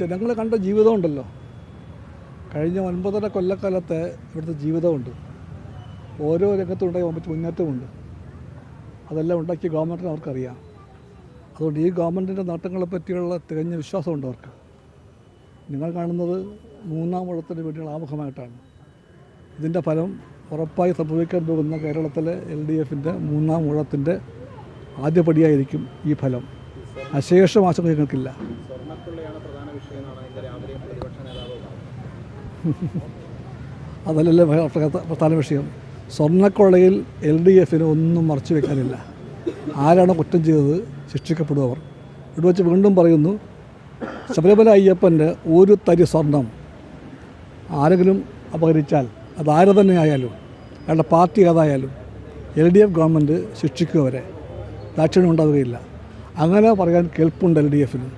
ജനങ്ങൾ കണ്ട ജീവിതമുണ്ടല്ലോ. കഴിഞ്ഞ ഒൻപതര കൊല്ലക്കാലത്തെ ഇവിടുത്തെ ജീവിതമുണ്ട്. ഓരോ രംഗത്തും ഉണ്ടായി മറ്റ് മുന്നേറ്റമുണ്ട്. അതെല്ലാം ഉണ്ടാക്കിയ ഗവൺമെന്റിന് അവർക്കറിയാം. അതുകൊണ്ട് ഈ ഗവൺമെന്റിന്റെ നേട്ടങ്ങളെ പറ്റിയുള്ള തികഞ്ഞ വിശ്വാസമുണ്ട് അവർക്ക്. നിങ്ങൾ കാണുന്നത് മൂന്നാം വള്ളത്തിന് വേണ്ടിയുള്ള ആമുഖമായിട്ടാണ്. ഇതിന്റെ ഫലം ഉറപ്പായി സംഭവിക്കാൻ പോകുന്ന കേരളത്തിലെ എൽ ഡി എഫിന്റെ മൂന്നാം ഊഴത്തിന്റെ ആദ്യപടിയായിരിക്കും ഈ ഫലം. അശേഷം ആശങ്ക സ്വർണക്കൊള്ളയാണ് പ്രധാന വിഷയം എന്നാണ് ഇന്ന് രാവിലെ പ്രതിപക്ഷ നേതാവ്. അതല്ലല്ലേ പ്രധാന- വിഷയം? സ്വർണക്കൊള്ളയിൽ എൽ ഡി എഫിന് ഒന്നും മറച്ചു വെക്കാനില്ല. ആരാണ് കുറ്റം ചെയ്തത് ശിക്ഷിക്കപ്പെടുവർ ഇവിടെ വെച്ച് വീണ്ടും പറയുന്നു ശബരിമല അയ്യപ്പന്റെ ഒരു തരി സ്വർണം ആരെങ്കിലും അപഹരിച്ചാൽ അത് ആര് തന്നെ ആയാലും അയാളുടെ പാർട്ടി ഏതായാലും എൽ ഡി എഫ് ഗവൺമെന്റ് ശിക്ഷിക്കുക വരെ ദാക്ഷിണ്യം ഉണ്ടാവുകയില്ല. അങ്ങനെ പറയാൻ കേൾപ്പുണ്ട് എൽ ഡി എഫിന്.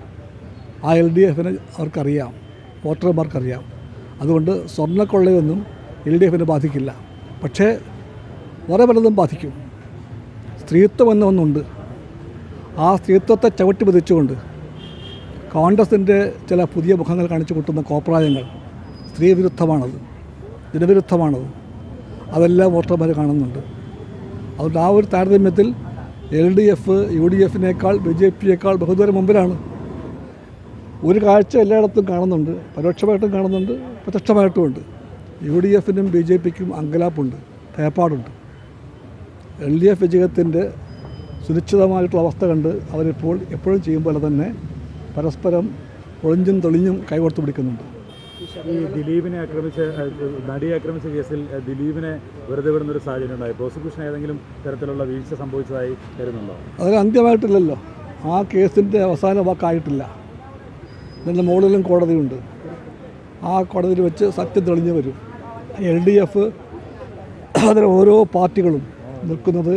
ആ എൽ ഡി എഫിന് അവർക്കറിയാം. വോട്ടർമാർക്കറിയാം. അതുകൊണ്ട് സ്വർണക്കൊള്ളയൊന്നും എൽ ഡി എഫിനെ ബാധിക്കില്ല. പക്ഷേ വേറെ പലതും ബാധിക്കും. സ്ത്രീത്വം എന്ന ഒന്നുണ്ട്. ആ സ്ത്രീത്വത്തെ ചവിട്ടി പതിച്ചുകൊണ്ട് കോൺഗ്രസിന്റെ ചില പുതിയ മുഖങ്ങൾ കാണിച്ചു കൂട്ടുന്ന കോപ്രായങ്ങൾ സ്ത്രീവിരുദ്ധമാണത് ജനവിരുദ്ധമാണത്. അതെല്ലാം വോട്ടർമാർ കാണുന്നുണ്ട്. അതുകൊണ്ട് ആ ഒരു താരതമ്യത്തിൽ L D F U D എഫിനേക്കാൾ B J പിയേക്കാൾ ബഹുദൂരം മുമ്പിലാണ് ഒരു കാഴ്ച എല്ലായിടത്തും കാണുന്നുണ്ട് പരോക്ഷമായിട്ടും കാണുന്നുണ്ട് പ്രത്യക്ഷമായിട്ടുമുണ്ട്. യു ഡി എഫിനും ബി ജെ പിക്കും അങ്കലാപ്പുണ്ട് ഭയപ്പാടുണ്ട് എൽ ഡി എഫ് വിജയത്തിന്റെ സുരക്ഷിതമായിട്ടുള്ള അവസ്ഥ കണ്ട് അവരിപ്പോൾ എപ്പോഴും ചെയ്യും പോലെ തന്നെ പരസ്പരം ഒളിഞ്ഞും തെളിഞ്ഞും കൈകോർത്ത് പിടിക്കുന്നുണ്ട്. ഈ ദിലീപിനെ ആക്രമിച്ച നടിയെ ആക്രമിച്ച കേസിൽ ദിലീപിനെ വെറുതെ വിടുന്ന ഒരു സാഹചര്യം ഉണ്ടായി പ്രോസിക്യൂഷൻ ഏതെങ്കിലും തരത്തിലുള്ള വീഴ്ച സംഭവിച്ചതായി കരുതുന്നുണ്ടോ? അതിന് അന്ത്യമായിട്ടില്ലല്ലോ. ആ കേസിന്റെ അവസാന വാക്കായിട്ടില്ല. ഇതിന്റെ മുകളിലും കോടതിയുണ്ട്. ആ കോടതിയിൽ വെച്ച് സത്യം തെളിഞ്ഞു വരും എൽ ഡി എഫ് അതിൽ ഓരോ പാർട്ടികളും നിൽക്കുന്നത്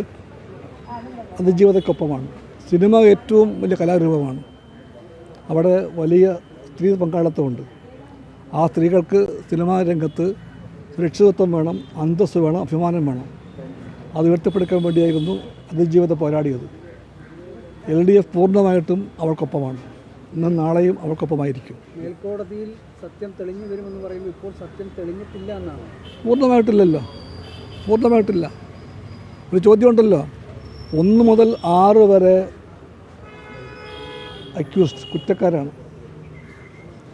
അതിജീവിതക്കൊപ്പമാണ്. സിനിമ ഏറ്റവും വലിയ കലാരൂപമാണ്. അവിടെ വലിയ സ്ത്രീ പങ്കാളിത്തമുണ്ട്. ആ സ്ത്രീകൾക്ക് സിനിമാ രംഗത്ത് സുരക്ഷിതത്വം വേണം അന്തസ്സ് വേണം അഭിമാനം വേണം. അത് ഉയർത്തിപ്പെടുക്കാൻ വേണ്ടിയായിരുന്നു അതിജീവിത പോരാടിയത്. എൽ ഡി എഫ് പൂർണമായിട്ടും അവൾക്കൊപ്പമാണ്. ഇന്നും നാളെയും അവർക്കൊപ്പമായിരിക്കും മേൽക്കോടതിയിൽ സത്യം തെളിഞ്ഞു വരുമെന്ന് പറയുമ്പോൾ ഇപ്പോൾ സത്യം തെളിഞ്ഞിട്ടില്ല എന്നാണ്. പൂർണമായിട്ടില്ലല്ലോ. പൂർണമായിട്ടില്ല. ഒരു ചോദ്യമുണ്ടല്ലോ. ഒന്ന് മുതൽ ആറ് വരെ അക്യൂസ്ഡ് കുറ്റക്കാരാണ്.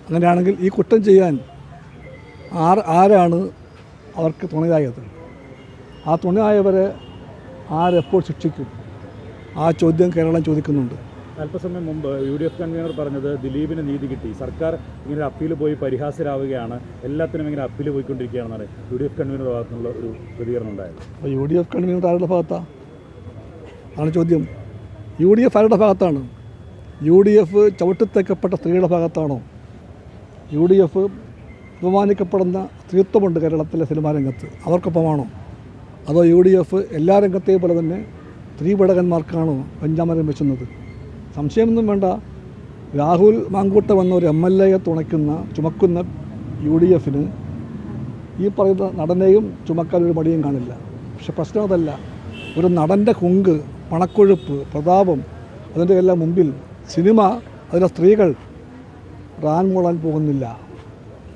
അങ്ങനെയാണെങ്കിൽ ഈ കുറ്റം ചെയ്യാൻ ആർ ആരാണ് അവർക്ക് തുണയായത്? ആ തുണയായവരെ ആരെപ്പോൾ ശിക്ഷിക്കും? ആ ചോദ്യം കേരളം ചോദിക്കുന്നുണ്ട്. അല്പസമയം മുമ്പ് യു ഡി എഫ് കൺവീനർ പറഞ്ഞത് ദിലീപിന് നീതി കിട്ടി. സർക്കാർ ഇങ്ങനെ അപ്പീൽ പോയി പരിഹാസരാവുകയാണ് എല്ലാത്തിനും ഇങ്ങനെ അപ്പീൽ പോയിക്കൊണ്ടിരിക്കുകയാണെന്നാണ് യു ഡി എഫ് കൺവീനർ ഭാഗത്തുനിന്നുള്ള ഒരു പ്രതികരണം ഉണ്ടായത്. അപ്പോൾ യു ഡി എഫ് കൺവീനർ ആരുടെ ഭാഗത്താണ് ആണ് ചോദ്യം. യു ഡി എഫ് ആരുടെ ഭാഗത്താണ്? യു ഡി എഫ് ചവിട്ടിത്തേക്കപ്പെട്ട സ്ത്രീയുടെ ഭാഗത്താണോ? യു ഡി എഫ് ബഹുമാനിക്കപ്പെടുന്ന സ്ത്രീത്വമുണ്ട് കേരളത്തിലെ സിനിമാ രംഗത്ത്. അവർക്കൊപ്പമാണോ? അതോ യു ഡി എഫ് എല്ലാ രംഗത്തെയും പോലെ തന്നെ സ്ത്രീ പടകന്മാർക്കാണോ പഞ്ചാമരം വെച്ചുന്നത്? സംശയമൊന്നും വേണ്ട. രാഹുൽ മാങ്കൂട്ട വന്ന ഒരു എം എൽ എയെ തുണയ്ക്കുന്ന ചുമക്കുന്ന യു ഡി എഫിന് ഈ പറയുന്ന നടനെയും ചുമക്കാൻ ഒരു മടിയും കാണില്ല. പക്ഷെ പ്രശ്നം അതല്ല. ഒരു നടന്റെ കുങ്ക് പണക്കൊഴുപ്പ് പ്രതാപം അതിന്റെ എല്ലാം മുമ്പിൽ സിനിമ അതിലെ സ്ത്രീകൾ റാൻ മൂളാൻ പോകുന്നില്ല.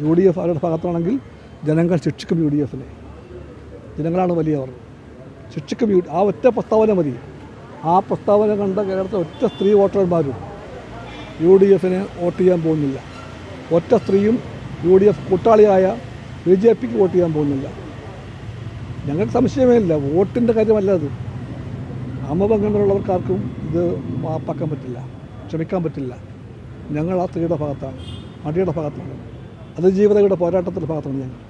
യു ഡി എഫ് അവരുടെ ഭാഗത്താണെങ്കിൽ ജനങ്ങൾ ശിക്ഷിക്കും യു ഡി എഫിനെ. ജനങ്ങളാണ് വലിയവർ. ശിക്ഷിക്കും യു ആ ഒറ്റ പ്രസ്താവന മതി. ആ പ്രസ്താവന കണ്ട കേരളത്തിലെ ഒറ്റ സ്ത്രീ വോട്ടർമാരും യു ഡി എഫിന് വോട്ട് ചെയ്യാൻ പോകുന്നില്ല. ഒറ്റ സ്ത്രീയും യു ഡി എഫ് കൂട്ടാളിയായ ബി ജെ പിക്ക് വോട്ട് ചെയ്യാൻ പോകുന്നില്ല. ഞങ്ങൾക്ക് സംശയമേ ഇല്ല വോട്ടിന്റെ കാര്യമല്ല അത്. നാമഭംഗങ്ങളുള്ളവർക്കാർക്കും ഇത് മാപ്പാക്കാൻ പറ്റില്ല. ക്ഷമിക്കാൻ പറ്റില്ല. ഞങ്ങൾ ആ സ്ത്രീയുടെ ഭാഗത്താണ് മടിയുടെ ഭാഗത്താണ്. അതിജീവിതയുടെ പോരാട്ടത്തിന്റെ ഭാഗത്താണ് ഞങ്ങൾ.